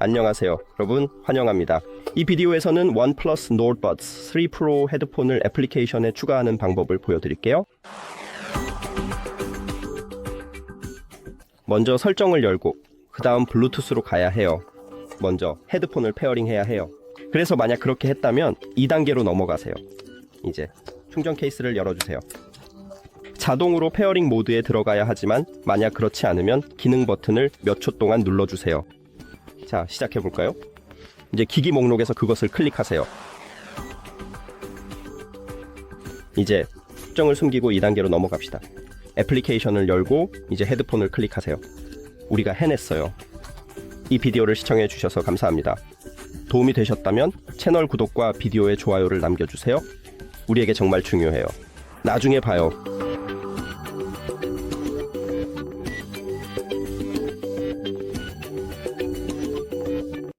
안녕하세요. 여러분 환영합니다. 이 비디오에서는 OnePlus Nord Buds 3 Pro 헤드폰을 애플리케이션에 추가하는 방법을 보여드릴게요. 먼저 설정을 열고 그 다음 블루투스로 가야 해요. 먼저 헤드폰을 페어링해야 해요. 그래서 만약 그렇게 했다면 2단계로 넘어가세요. 이제 충전 케이스를 열어주세요. 자동으로 페어링 모드에 들어가야 하지만 만약 그렇지 않으면 기능 버튼을 몇 초 동안 눌러주세요. 자, 시작해 볼까요? 이제 기기 목록에서 그것을 클릭하세요. 이제 특정을 숨기고 2단계로 넘어갑시다. 애플리케이션을 열고 이제 헤드폰을 클릭하세요. 우리가 해냈어요. 이 비디오를 시청해 주셔서 감사합니다. 도움이 되셨다면 채널 구독과 비디오의 좋아요를 남겨주세요. 우리에게 정말 중요해요. 나중에 봐요.